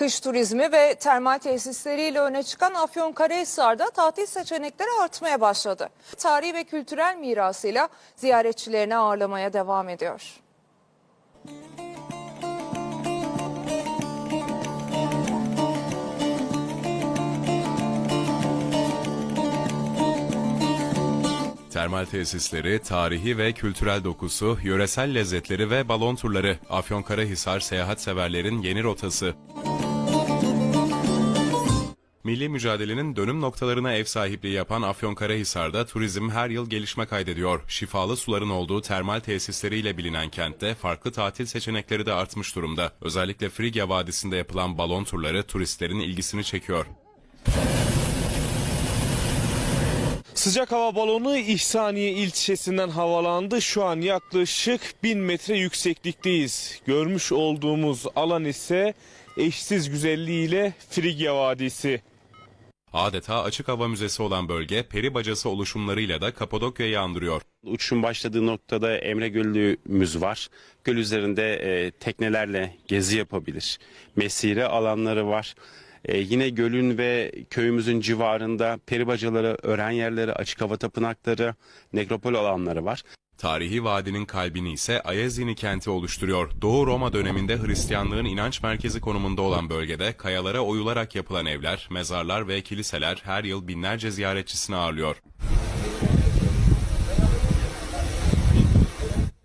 Kış turizmi ve termal tesisleriyle öne çıkan Afyonkarahisar'da tatil seçenekleri artmaya başladı. Tarihi ve kültürel mirasıyla ziyaretçilerini ağırlamaya devam ediyor. Termal tesisleri, tarihi ve kültürel dokusu, yöresel lezzetleri ve balon turları Afyonkarahisar seyahat severlerin yeni rotası. Milli mücadelenin dönüm noktalarına ev sahipliği yapan Afyonkarahisar'da turizm her yıl gelişme kaydediyor. Şifalı suların olduğu termal tesisleriyle bilinen kentte farklı tatil seçenekleri de artmış durumda. Özellikle Frigya Vadisi'nde yapılan balon turları turistlerin ilgisini çekiyor. Sıcak hava balonu İhsaniye ilçesinden havalandı. Şu an yaklaşık 1000 metre yükseklikteyiz. Görmüş olduğumuz alan ise eşsiz güzelliğiyle Frigya Vadisi. Adeta açık hava müzesi olan bölge peri bacası oluşumlarıyla da Kapadokya'yı andırıyor. Uçuşun başladığı noktada Emre Gölü'müz var. Göl üzerinde e, teknelerle gezi yapabilir. Mesire alanları var. E, yine gölün ve köyümüzün civarında peri bacaları, öğren yerleri, açık hava tapınakları, nekropol alanları var. Tarihi vadinin kalbini ise Ayazini kenti oluşturuyor. Doğu Roma döneminde Hristiyanlığın inanç merkezi konumunda olan bölgede kayalara oyularak yapılan evler, mezarlar ve kiliseler her yıl binlerce ziyaretçisini ağırlıyor.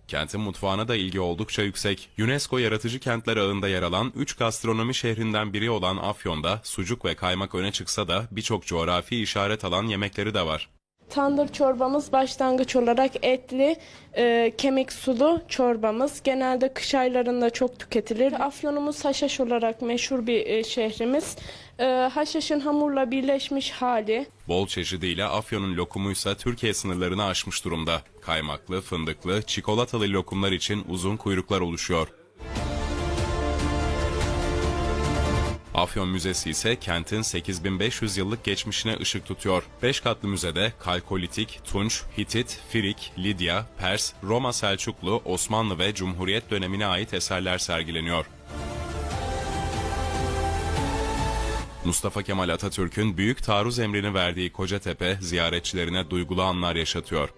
Kentin mutfağına da ilgi oldukça yüksek. UNESCO Yaratıcı Kentler ağında yer alan 3 gastronomi şehrinden biri olan Afyon'da sucuk ve kaymak öne çıksa da birçok coğrafi işaret alan yemekleri de var. Tandır çorbamız başlangıç olarak etli, e, kemik sulu çorbamız. Genelde kış aylarında çok tüketilir. Afyonumuz haşhaş olarak meşhur bir e, şehrimiz. E, haşhaşın hamurla birleşmiş hali. Bol çeşidiyle Afyon'un lokumuysa Türkiye sınırlarını aşmış durumda. Kaymaklı, fındıklı, çikolatalı lokumlar için uzun kuyruklar oluşuyor. Afyon Müzesi ise kentin 8500 yıllık geçmişine ışık tutuyor. 5 katlı müzede Kalkolitik, Tunç, Hitit, Firik, Lidya, Pers, Roma Selçuklu, Osmanlı ve Cumhuriyet dönemine ait eserler sergileniyor. Mustafa Kemal Atatürk'ün büyük taarruz emrini verdiği Kocatepe ziyaretçilerine duygulu anlar yaşatıyor.